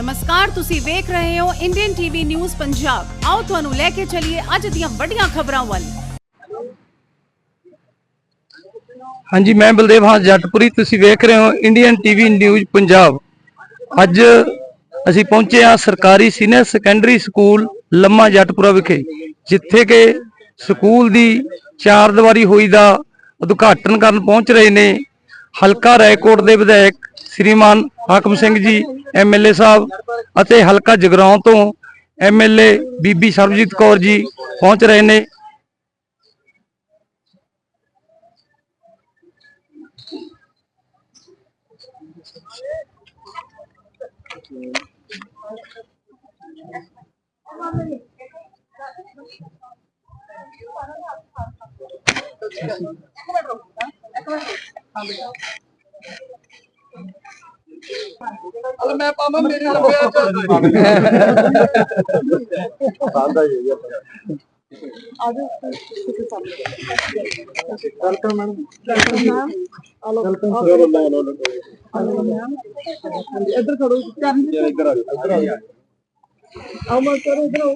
ਨਮਸਕਾਰ, ਤੁਸੀਂ ਵੇਖ ਰਹੇ ਹੋ ਇੰਡੀਅਨ ਟੀਵੀ ਨਿਊਜ਼ ਪੰਜਾਬ ਆਓ ਤੁਹਾਨੂੰ ਲੈ ਕੇ ਚੱਲੀਏ ਅੱਜ ਦੀਆਂ ਵੱਡੀਆਂ ਖਬਰਾਂ ਵੱਲ। ਹਾਂਜੀ, ਮੈਂ ਬਲਦੇਵ ਹਾਂ ਜੱਟਪੁਰੀ। ਤੁਸੀਂ ਵੇਖ ਰਹੇ ਹੋ ਇੰਡੀਅਨ ਟੀਵੀ ਨਿਊਜ਼ ਪੰਜਾਬ ਅੱਜ ਅਸੀਂ ਪਹੁੰਚੇ ਹਾਂ ਸਰਕਾਰੀ ਸੀਨੀਅਰ ਸੈਕੰਡਰੀ ਸਕੂਲ ਲੰਮਾ ਜੱਟਪੁਰਾ ਵਿਖੇ, ਜਿੱਥੇ ਕਿ ਸਕੂਲ ਦੀ ਚਾਰ ਦੀਵਾਰੀ ਹੋਈ ਦਾ ਉਦਘਾਟਨ ਕਰਨ ਪਹੁੰਚ ਰਹੇ ਨੇ ਹਲਕਾ ਰਾਏਕੋਟ ਦੇ ਵਿਧਾਇਕ ਸ੍ਰੀਮਾਨ ਹਾਕਮ ਸਿੰਘ ਜੀ ਐਮਐਲਏ ਸਾਹਿਬ ਅਤੇ ਹਲਕਾ ਜਗਰਾਉਂ ਤੋਂ ਐਮਐਲਏ ਬੀਬੀ ਸਰਬਜੀਤ ਕੌਰ ਜੀ ਪਹੁੰਚ ਰਹੇ ਨੇ। ਮੈਂ ਪਾਵਾਂ ਮੇਰੇ ਨਾਲ ਇੱਧਰ ਖੜੋ ਇੱਧਰ ਆ ਇੱਧਰ ਆ ਆਓ ਮੈਂ ਕਰੋ ਇੱਧਰ ਆਓ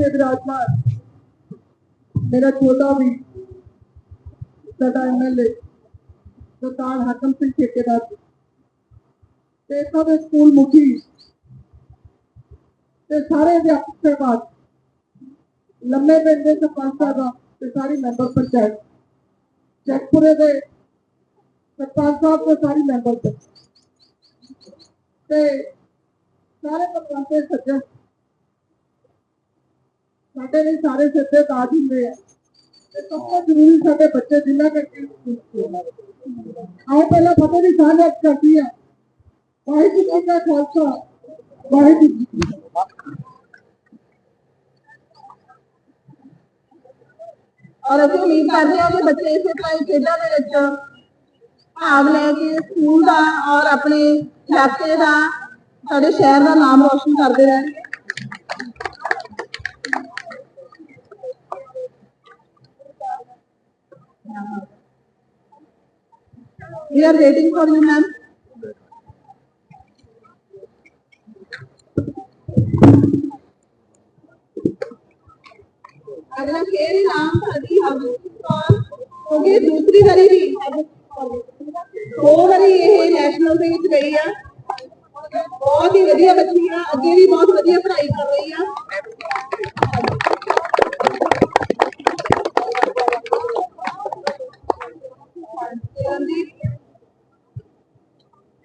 ਵਿਰਾਜਮਾਨ ਮੇਰਾ ਛੋਟਾ ਵੀ ਸਾਡਾ ਐਮਐਲਏ ਸਰਦਾਰ ਹਾਕਮ ਸਿੰਘ ਠੇਕੇਦਾਰ ਜੀ। ਤੇ ਇਹਨਾਂ ਸਕੂਲ ਮੁਖੀ ਤੇ ਸਾਰੇ ਅਧਿਆਪਕ ਸਹਿਬਾਨ ਲੰਮੇ ਪਿੰਡ ਦੇ ਸਰਪੰਚ ਸਾਹਿਬਾਂ ਤੇ ਸਾਰੀ ਮੈਂਬਰ ਪੰਚਾਇਤ। ਜੈਕਪੁਰੇ ਦੇ ਸਰਪੰਚ ਸਾਹਿਬ ਤੇ ਸਾਰੀ ਮੈਂਬਰ ਤੇ। ਤੇ ਸਾਰੇ ਪਰਿਵਾਰ ਦੇ ਸੱਜਣ। ਸਾਡੇ ਲਈ ਸਾਰੇ ਸਿੱਧੇ ਦਾਜ ਹੁੰਦੇ ਆ। ਤੇ ਸਭ ਤੋਂ ਜ਼ਰੂਰੀ ਸਾਡੇ ਬੱਚੇ ਜਿੰਨਾ ਕਰਕੇ ਆਓ ਪਹਿਲਾਂ ਫਤਿਹ ਦੀ ਸਾਂਝ ਕਰਦੀ ਆ। ਵਾਹਿਗੁਰੂ ਜੀ ਕਾ ਖਾਲਸਾ। ਵਾਹਿਗੁਰੂ ਜੀ ਕੀ ਫਤਿਹ ਔਰ ਅਸੀਂ ਉਮੀਦ ਕਰਦੇ ਹਾਂ ਕਿ ਬੱਚੇ ਇਸੇ ਤਰ੍ਹਾਂ ਹੀ ਖੇਡਾਂ ਦੇ ਵਿੱਚ ਭਾਗ ਲੈ ਕੇ ਸਕੂਲ ਦਾ ਔਰ ਆਪਣੇ ਇਲਾਕੇ ਦਾ ਸਾਡੇ ਸ਼ਹਿਰ ਦਾ ਨਾਮ ਰੋਸ਼ਨ ਕਰਦੇ ਰਹਿਣਗੇ We are waiting for you, ma'am. ਅਗਲਾ ਫੇਰ ਇਨਾਮ ਸਾਡੀ ਹਰਜੀਤ ਕੌਰ ਹੋ ਗਈ ਦੂਸਰੀ ਵਾਰੀ ਵੀ ਦੋ ਵਾਰੀ ਇਹ ਨੈਸ਼ਨਲ ਦੇ ਵਿੱਚ ਗਈ ਆ ਬਹੁਤ ਹੀ ਵਧੀਆ ਬੱਚੀ ਆ ਅੱਗੇ ਵੀ ਬਹੁਤ ਵਧੀਆ ਪੜ੍ਹਾਈ ਕਰ ਰਹੀ ਆ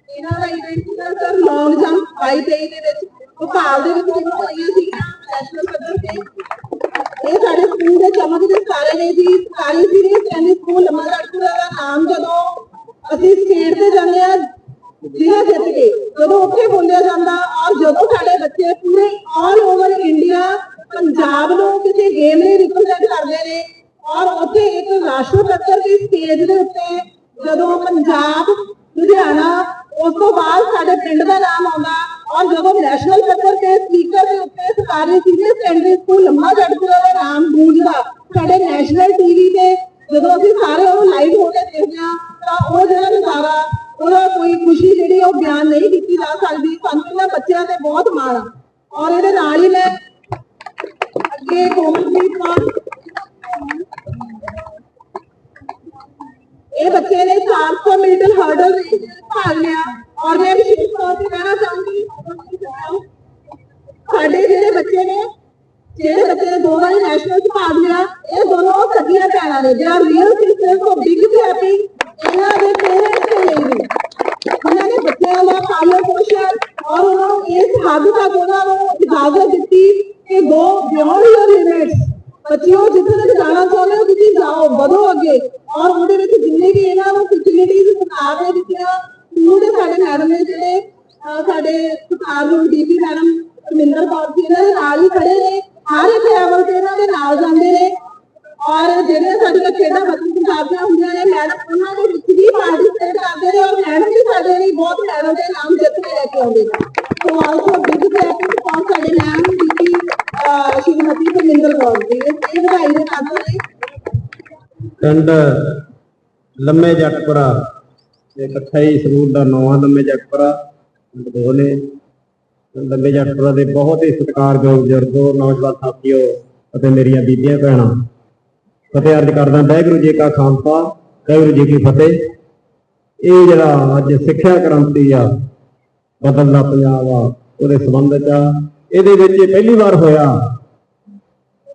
ਇਹਨਾਂ ਦਾ ਇਵੈਂਟ ਸੀਗਾ ਸਰ ਲੌਂਗ ਜੰਪ 22 ਦੇ ਵਿੱਚ। ਭੋਪਾਲ ਦੇ ਵਿੱਚ ਜਿਹੜੀਆਂ ਹੋਈਆਂ ਸੀਗੀਆਂ। ਨੈਸ਼ਨਲ ਪੱਧਰ ਤੇ ਇਹ ਸਾਡੇ ਸਕੂਲ ਦੇ ਚਮਕ ਸਾਰੇ ਨੇ ਜੀ ਸਰਕਾਰੀ ਸੀਨੀਅਰ ਸੈਕੰਡਰੀ ਸਕੂਲ ਲੰਮਾਗੜਪੁਰਾ ਦਾ ਨਾਮ ਜਦੋਂ ਅਸੀਂ ਸਟੇਟ ਤੇ ਜਾਂਦੇ ਆ ਜ਼ਿਲ੍ਹਾ ਜਿੱਤ ਕੇ, ਜਦੋਂ ਉੱਥੇ ਬੋਲਿਆ ਜਾਂਦਾ ਔਰ ਜਦੋਂ ਸਾਡੇ ਬੱਚੇ ਪੂਰੇ ਆਲ ਓਵਰ ਇੰਡੀਆ ਪੰਜਾਬ ਨੂੰ ਕਿਸੇ ਗੇਮ ਲਈ ਰਿਪਰੈਜ਼ੈਂਟ ਕਰਦੇ ਨੇ ਔਰ ਉੱਥੇ ਇੱਕ ਰਾਸ਼ਟਰ ਪੱਧਰ ਦੀ ਸਟੇਜ ਦੇ ਉੱਤੇ ਜਦੋਂ ਪੰਜਾਬ, ਲੁਧਿਆਣਾ, ਉਸ ਤੋਂ ਬਾਅਦ ਸਾਡੇ ਪਿੰਡ ਦਾ ਨਾਮ ਆਉਂਦਾ ਔਰ ਜਦੋਂ ਨੈਸ਼ਨਲ ਪੱਧਰ ਤੇ ਸਪੀਕਰ ਦੇ ਉੱਤੇ ਸਰਕਾਰੀ ਸੀਨੀਅਰ ਸੈਕੰਡਰੀ ਸਕੂਲ ਲੰਮਾ ਜੜਪੁਰਾ ਦਾ ਨਾਮ ਗੂੰਜਦਾ ਸਾਡੇ ਨੈਸ਼ਨਲ ਟੀਵੀ ਤੇ ਜਦੋਂ ਅਸੀਂ ਸਾਰੇ ਉਹ ਲਾਈਵ ਹੋ ਕੇ ਦੇਖਦੇ ਹਾਂ, ਤਾਂ ਉਹ ਜਿਹੜਾ ਨਜ਼ਾਰਾ, ਉਹਦਾ ਕੋਈ ਖੁਸ਼ੀ ਜਿਹੜੀ ਉਹ ਬਿਆਨ ਨਹੀਂ ਕੀਤੀ ਜਾ ਸਕਦੀ। ਸਾਨੂੰ ਇਹਨਾਂ ਬੱਚਿਆਂ ਤੇ ਬਹੁਤ ਮਾਣ ਆ। ਔਰ ਇਹਦੇ ਨਾਲ ਹੀ ਮੈਂ ਅੱਗੇ ਕੋਮਲਪ੍ਰੀਤ ਕੌਰ, ਇਹ ਬੱਚੇ ਨੇ 400 ਮੀਟਰ ਹਰਡਲ ਰੇਸ ਵਿੱਚ ਭਾਗ ਲਿਆ। ਔਰ ਮੈਂ ਵਿਸ਼ੇਸ਼ ਤੌਰ ਤੇ ਕਹਿਣਾ ਚਾਹੂੰਗੀ ਸਾਡੇ ਜਿਹੜੇ ਬੱਚੇ ਨੇ, ਜਿਹੜੇ ਬੱਚੇ ਨੇ, ਦੋ ਵਾਰੀ ਨੈਸ਼ਨਲ ਚ ਭਾਗ ਲਿਆ, ਇਹ ਦੋਨੋਂ ਸੱਜੀਆਂ ਭੈਣਾਂ ਨੇ। ਜਿਹੜਾ real sisters of big happy ਇਹਨਾਂ ਦੇ ਪੇਰੈਂਟਸ ਦੇ ਲਈ ਨੇ। ਉਹਨਾਂ ਨੇ ਬੱਚਿਆਂ ਦਾ ਪਾਲਣ ਪੋਸ਼ਣ, ਔਰ ਉਹਨਾਂ ਨੂੰ ਇਸ ਹੱਦ ਤੱਕ ਉਹਨਾਂ ਨੂੰ ਇਜਾਜ਼ਤ ਦਿੱਤੀ ਕਿ ਗੋ ਬਿਯੋਂਡ ਯੂਰ ਲਿਮਿਟਸ ਬੱਚਿਓ, ਜਿੱਥੇ ਤੱਕ ਜਾਣਾ ਚਾਹੁੰਦੇ ਹੋ, ਤੁਸੀਂ ਜਾਓ, ਵਧੋ ਅੱਗੇ। ਔਰ ਉਹਦੇ ਵਿੱਚ ਜਿੰਨੇ ਵੀ ਇਹਨਾਂ ਨੂੰ ਫੈਸਿਲਿਟੀਜ਼ ਸਰਕਾਰ ਨੇ ਦਿੱਤੀਆਂ ਸਕੂਲ ਸਾਡੇ ਮੈਡਮ ਨੇ ਜਿਹੜੇ ਸਾਡੇ ਸਰਕਾਰ ਡੀਪੀ ਮੈਡਮ ਰਮਿੰਦਰ ਕੌਰ ਜੀ ਇਹਨਾਂ ਦੇ ਨਾਲ ਹੀ ਖੜੇ ਨੇ, ਹਰ ਇੱਕ ਲੈਵਲ ਤੇ ਇਹਨਾਂ ਦੇ ਨਾਲ ਜਾਂਦੇ ਨੇ। ਔਰ ਜਿਹੜੀਆਂ ਸਾਡੀਆਂ ਖੇਡਾਂ ਬੱਚੇ ਪੰਜਾਬ ਦੀਆਂ ਹੁੰਦੀਆਂ ਨੇ ਮੈਡਮ ਉਹਨਾਂ ਦੇ ਵਿੱਚ ਵੀ ਪਾਰਟਿਸਿਪੇਟ ਕਰਦੇ ਨੇ ਔਰ ਮੈਡਮ ਵੀ ਸਾਡੇ ਲਈ ਬਹੁਤ ਮੈਡਲ ਦੇ ਨਾਮ ਜਿੱਤ ਕੇ ਲੈ ਕੇ ਆਉਂਦੇ ਨੇ। So also big practice for ਸਾਡੇ ਮੈਮ ਬੀਬੀ ਸ਼੍ਰੀਮਤੀ ਪਰਮਿੰਦਰ ਕੌਰ ਜੀ ਇਹ ਵਧਾਈ ਦੇ ਕਾਬਲ ਨੇ ਪਿੰਡ ਲੰਮੇ ਜੱਟਪੁਰਾ ਇਹ ਇਕੱਠਾ ਹੀ ਦਾ ਨਵਾਂ ਲੰਮੇ ਜੱਟਪੁਰਾ ਪਿੰਡ ਦੋ ਲੰਮੇ ਜੱਟਪੁਰਾ ਦੇ ਬਹੁਤ ਹੀ ਸਤਿਕਾਰਯੋਗ ਬਜ਼ੁਰਗੋ ਨੌਜਵਾਨ ਸਾਥੀਓ ਅਤੇ ਮੇਰੀਆਂ ਬੀਬੀਆਂ ਭੈਣਾਂ। ਫਤਿਹ ਅਰਜ ਕਰਦਾ ਵਾਹਿਗੁਰੂ ਜੀ ਕਾ ਖਾਲਸਾ, ਵਾਹਿਗੁਰੂ ਜੀ ਕੀ ਫਤਿਹ। ਇਹ ਜਿਹੜਾ ਅੱਜ ਸਿੱਖਿਆ ਕ੍ਰਾਂਤੀ ਆ, ਬਦਲਦਾ ਪੰਜਾਬ ਆ, ਉਹਦੇ ਸੰਬੰਧ ਚ ਆ। ਇਹਦੇ ਵਿੱਚ ਪਹਿਲੀ ਵਾਰ ਹੋਇਆ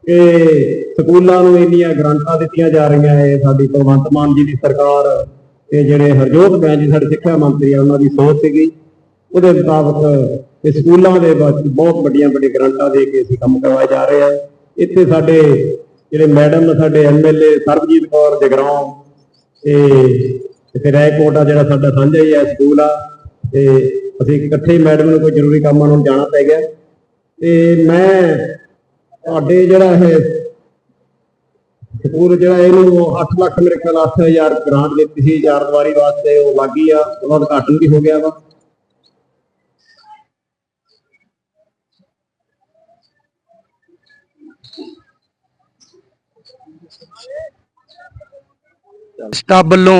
ਕਿ ਸਕੂਲਾਂ ਨੂੰ ਇੰਨੀਆਂ ਗ੍ਰਾਂਟਾਂ ਦਿੱਤੀਆਂ ਜਾ ਰਹੀਆਂ ਹੈ ਸਾਡੀ ਭਗਵੰਤ ਮਾਨ ਜੀ ਦੀ ਸਰਕਾਰ। ਤੇ ਜਿਹੜੇ ਹਰਜੋਤ ਬੈਂਸ ਜੀ, ਸਾਡੇ ਸਿੱਖਿਆ ਮੰਤਰੀ ਆ, ਉਹਨਾਂ ਦੀ ਸੋਚ ਸੀਗੀ। ਉਹਦੇ ਮੁਤਾਬਕ ਇਹ ਸਕੂਲਾਂ ਦੇ ਵਿੱਚ ਬਹੁਤ ਵੱਡੀਆਂ ਵੱਡੀਆਂ ਗ੍ਰਾਂਟਾਂ ਦੇ ਕੇ ਅਸੀਂ ਕੰਮ ਕਰਵਾਏ ਜਾ ਰਹੇ ਆ। ਇੱਥੇ ਸਾਡੇ ਜਿਹੜੇ ਮੈਡਮ, ਸਾਡੇ ਐਮਐਲਏ ਸਰਬਜੀਤ ਕੌਰ ਜਗਰਾਉਂ, ਤੇ ਇੱਥੇ ਰਾਏਕੋਟ ਆ, ਜਿਹੜਾ ਸਾਡਾ ਸਾਂਝਾ ਹੀ ਆ ਸਕੂਲ ਆ। ਤੇ ਅਸੀਂ ਇਕੱਠੇ ਮੈਡਮ ਨੂੰ ਕੋਈ ਜ਼ਰੂਰੀ ਕੰਮਾਂ ਨੂੰ ਜਾਣਾ ਪੈ ਗਿਆ। ਤੇ ਮੈਂ ਤੁਹਾਡੇ ਜਿਹੜਾ ਇਹ ਸਕੂਲ ਜਿਹੜਾ ਇਹਨੂੰ 8 ਲੱਖ ਮੇਰੇ ਖਿਆਲ 8000 ਗ੍ਰਾਂਟ ਦਿੱਤੀ ਸੀ ਚਾਰ ਵਾਸਤੇ ਉਹ ਲੱਗੀ ਆ, ਉਹਦਾ ਉਦਘਾਟਨ ਵੀ ਹੋ ਗਿਆ ਵਾ। ਸਟਾਫ ਵੱਲੋਂ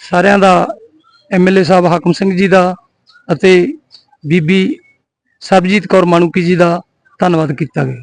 ਸਾਰਿਆਂ ਦਾ ਐਮਐਲਏ ਸਾਹਿਬ, ਹਾਕਮ ਸਿੰਘ ਜੀ ਦਾ ਅਤੇ ਬੀਬੀ ਸਰਬਜੀਤ ਕੌਰ ਮਾਣੂਕੀ ਜੀ ਦਾ ਧੰਨਵਾਦ ਕੀਤਾ ਗਿਆ।